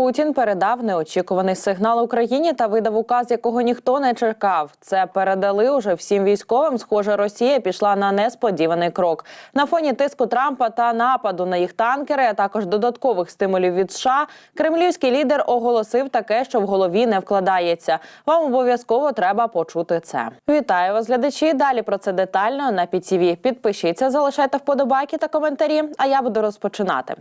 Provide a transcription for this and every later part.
Путін передав неочікуваний сигнал Україні та видав указ, якого ніхто не чекав. Це передали уже всім військовим. Схоже, Росія пішла на несподіваний крок. На фоні тиску Трампа та нападу на їх танкери, а також додаткових стимулів від США, кремлівський лідер оголосив таке, що в голові не вкладається. Вам обов'язково треба почути це. Вітаю вас, глядачі. Далі про це детально на PTV. Підпишіться, залишайте вподобайки та коментарі. А я буду розпочинати.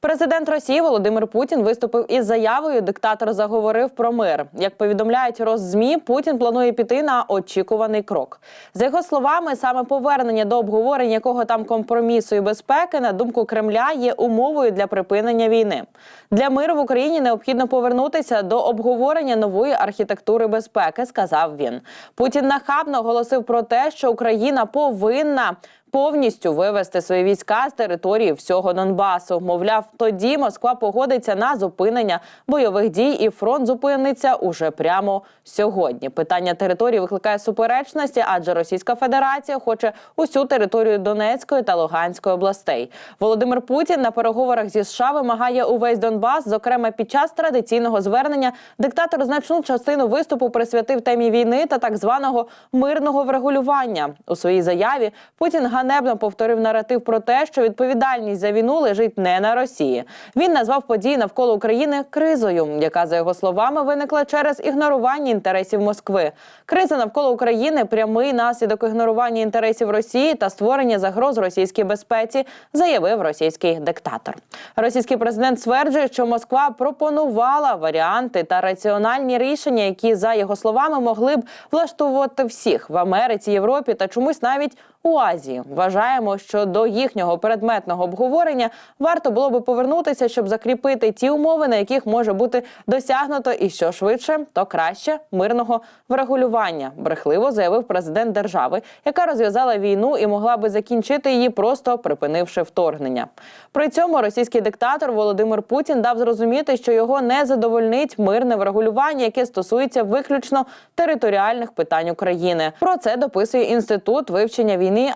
Президент Росії Володимир Путін виступив із заявою. Диктатор заговорив про мир. Як повідомляють Роззмі, Путін планує піти на очікуваний крок. За його словами, саме повернення до обговорення якого там компромісу і безпеки, на думку Кремля, є умовою для припинення війни. Для миру в Україні необхідно повернутися до обговорення нової архітектури безпеки, сказав він. Путін нахабно оголосив про те, що Україна повинна. Повністю вивести свої війська з території всього Донбасу. Мовляв, тоді Москва погодиться на зупинення бойових дій, і фронт зупиниться уже прямо сьогодні. Питання території викликає суперечності, адже Російська Федерація хоче усю територію Донецької та Луганської областей. Володимир Путін на переговорах зі США вимагає увесь Донбас. Зокрема, під час традиційного звернення диктатор значну частину виступу присвятив темі війни та так званого мирного врегулювання. У своїй заяві Путін ганебно повторив наратив про те, що відповідальність за війну лежить не на Росії. Він назвав події навколо України кризою, яка за його словами виникла через ігнорування інтересів Москви. Криза навколо України прямий наслідок ігнорування інтересів Росії та створення загроз російській безпеці, заявив російський диктатор. Російський президент стверджує, що Москва пропонувала варіанти та раціональні рішення, які за його словами могли б влаштовувати всіх в Америці, Європі та чомусь навіть у Азії. Вважаємо, що до їхнього предметного обговорення варто було би повернутися, щоб закріпити ті умови, на яких може бути досягнуто, і що швидше, то краще мирного врегулювання. Брехливо заявив президент держави, яка розв'язала війну і могла би закінчити її, просто припинивши вторгнення. При цьому російський диктатор Володимир Путін дав зрозуміти, що його не задовольнить мирне врегулювання, яке стосується виключно територіальних питань України. Про це дописує інститут вивчення війни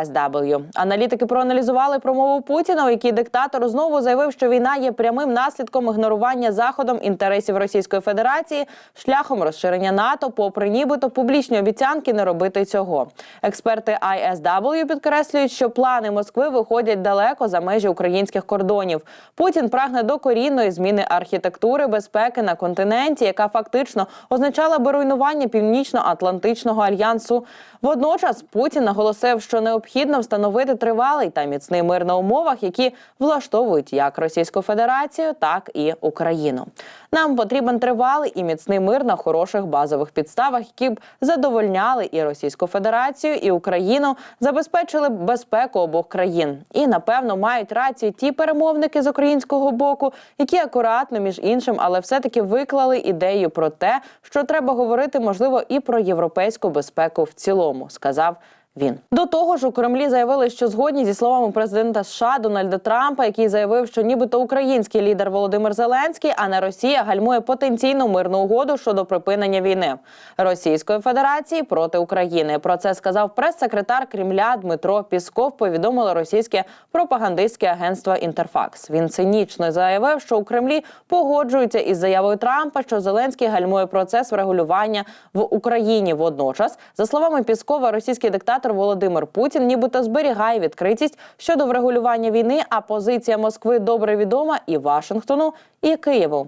ISW. Аналітики проаналізували промову Путіна, у якій диктатор знову заявив, що війна є прямим наслідком ігнорування заходом інтересів Російської Федерації шляхом розширення НАТО, попри нібито публічні обіцянки не робити цього. Експерти ISW підкреслюють, що плани Москви виходять далеко за межі українських кордонів. Путін прагне докорінної зміни архітектури безпеки на континенті, яка фактично означала би руйнування північно-атлантичного альянсу. Водночас Путін наголосив, що необхідно встановити тривалий та міцний мир на умовах, які влаштовують як Російську Федерацію, так і Україну. Нам потрібен тривалий і міцний мир на хороших базових підставах, які б задовольняли і Російську Федерацію, і Україну, забезпечили б безпеку обох країн. І напевно мають рацію ті перемовники з українського боку, які акуратно між іншим, але все-таки виклали ідею про те, що треба говорити можливо і про європейську безпеку в цілому, сказав. Він до того ж у Кремлі заявили, що згодні зі словами президента США Дональда Трампа, який заявив, що нібито український лідер Володимир Зеленський, а не Росія, гальмує потенційну мирну угоду щодо припинення війни Російської Федерації проти України. Про це сказав прес-секретар Кремля Дмитро Пісков. Повідомило російське пропагандистське агентство Інтерфакс. Він цинічно заявив, що у Кремлі погоджуються із заявою Трампа, що Зеленський гальмує процес врегулювання в Україні. Водночас, за словами Піскова, російський диктатор Володимир Путін, нібито зберігає відкритість щодо врегулювання війни. А позиція Москви добре відома і Вашингтону, і Києву.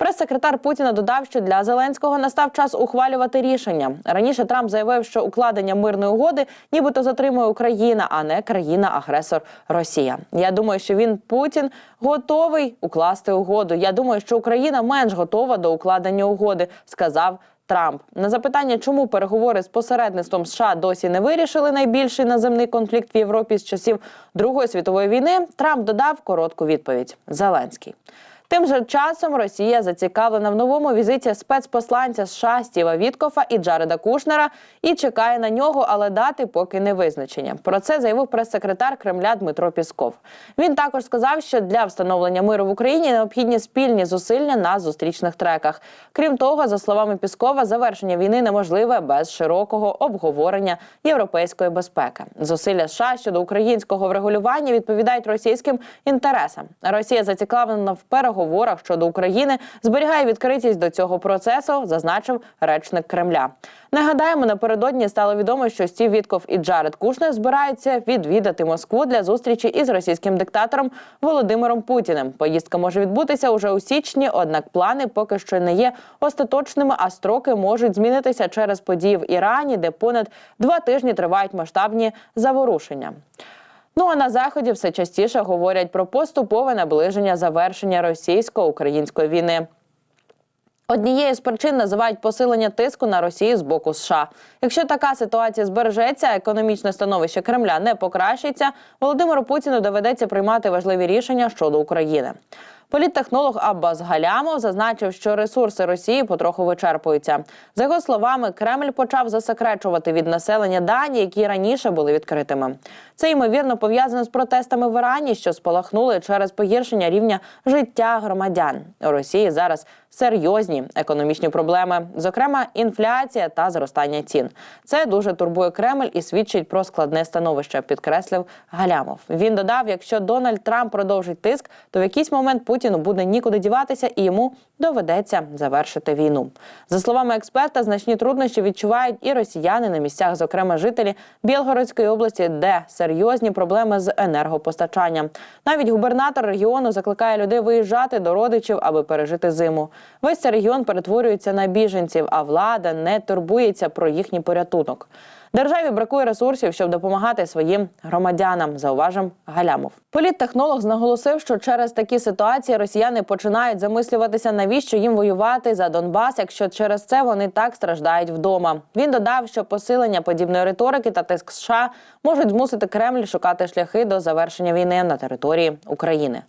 Прес-секретар Путіна додав, що для Зеленського настав час ухвалювати рішення. Раніше Трамп заявив, що укладення мирної угоди, нібито затримує Україна, а не країна-агресор Росія. Я думаю, що він Путін готовий укласти угоду. Я думаю, що Україна менш готова до укладення угоди, сказав. Трамп на запитання, чому переговори з посередництвом США досі не вирішили найбільший наземний конфлікт в Європі з часів Другої світової війни, Трамп додав коротку відповідь: Зеленський. Тим же часом Росія зацікавлена в новому візиті спецпосланця США Стіва Віткофа і Джареда Кушнера і чекає на нього, але дати поки не визначення. Про це заявив прес-секретар Кремля Дмитро Пісков. Він також сказав, що для встановлення миру в Україні необхідні спільні зусилля на зустрічних треках. Крім того, за словами Піскова, завершення війни неможливе без широкого обговорення європейської безпеки. Зусилля США щодо українського врегулювання відповідають російським інтересам. Росія зацікавлена в переговорах переговорах щодо України зберігає відкритість до цього процесу, зазначив речник Кремля. Нагадаємо, напередодні стало відомо, що Стів Вітков і Джаред Кушнер збираються відвідати Москву для зустрічі із російським диктатором Володимиром Путіним. Поїздка може відбутися уже у січні, однак плани поки що не є остаточними, а строки можуть змінитися через події в Ірані, де понад два тижні тривають масштабні заворушення. Ну а на заході все частіше говорять про поступове наближення завершення російсько-української війни. Однією з причин називають посилення тиску на Росію з боку США. Якщо така ситуація збережеться, економічне становище Кремля не покращиться, Володимиру Путіну доведеться приймати важливі рішення щодо України. Політтехнолог Аббас Галямов зазначив, що ресурси Росії потроху вичерпуються. За його словами, Кремль почав засекречувати від населення дані, які раніше були відкритими. Це ймовірно пов'язано з протестами в Ірані, що спалахнули через погіршення рівня життя громадян. У Росії зараз серйозні економічні проблеми, зокрема інфляція та зростання цін. Це дуже турбує Кремль і свідчить про складне становище, підкреслив Галямов. Він додав: якщо Дональд Трамп продовжить тиск, то в якийсь момент Путіну буде нікуди діватися, і йому доведеться завершити війну. За словами експерта, значні труднощі відчувають і росіяни на місцях, зокрема жителі Білгородської області, де серйозні проблеми з енергопостачанням. Навіть губернатор регіону закликає людей виїжджати до родичів, аби пережити зиму. Весь цей регіон перетворюється на біженців, а влада не турбується про їхній порятунок. Державі бракує ресурсів, щоб допомагати своїм громадянам, зауважив Галямов. Політтехнолог наголосив, що через такі ситуації росіяни починають замислюватися, навіщо їм воювати за Донбас, якщо через це вони так страждають вдома. Він додав, що посилення подібної риторики та тиск США можуть змусити Кремль шукати шляхи до завершення війни на території України.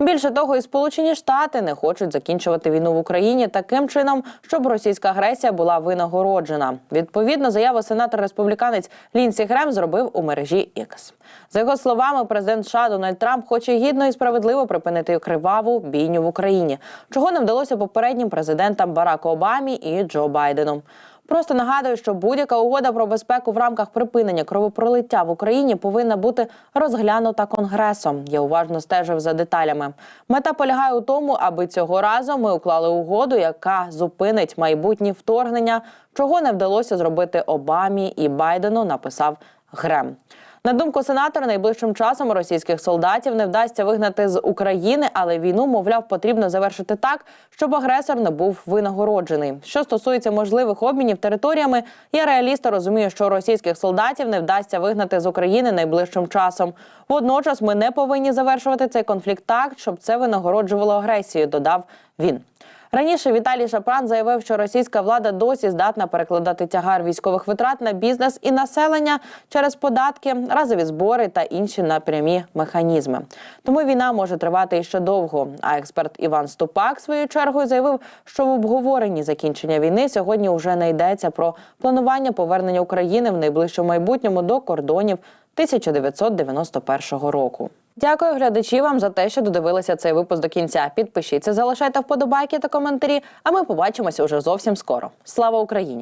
Більше того, і Сполучені Штати не хочуть закінчувати війну в Україні таким чином, щоб російська агресія була винагороджена. Відповідно, заяву сенатор республіканець Лінсі Грем зробив у мережі X. За його словами, президент США Дональд Трамп хоче гідно і справедливо припинити криваву бійню в Україні, чого не вдалося попереднім президентам Бараку Обамі і Джо Байдену. Просто нагадую, що будь-яка угода про безпеку в рамках припинення кровопролиття в Україні повинна бути розглянута конгресом. Я уважно стежив за деталями. Мета полягає у тому, аби цього разу ми уклали угоду, яка зупинить майбутні вторгнення, чого не вдалося зробити Обамі і Байдену. Написав Грем. На думку сенатора, найближчим часом російських солдатів не вдасться вигнати з України, але війну, мовляв, потрібно завершити так, щоб агресор не був винагороджений. Що стосується можливих обмінів територіями, я реаліста розумію, що російських солдатів не вдасться вигнати з України найближчим часом. Водночас ми не повинні завершувати цей конфлікт так, щоб це винагороджувало агресію. Додав він. Раніше Віталій Шапран заявив, що російська влада досі здатна перекладати тягар військових витрат на бізнес і населення через податки, разові збори та інші напрямі механізми. Тому війна може тривати іще довго. А експерт Іван Ступак своєю чергою заявив, що в обговоренні закінчення війни сьогодні вже не йдеться про планування повернення України в найближчому майбутньому до кордонів 1991 року. Дякую глядачі вам за те, що додивилися цей випуск до кінця. Підпишіться, залишайте вподобайки та коментарі. А ми побачимося уже зовсім скоро. Слава Україні!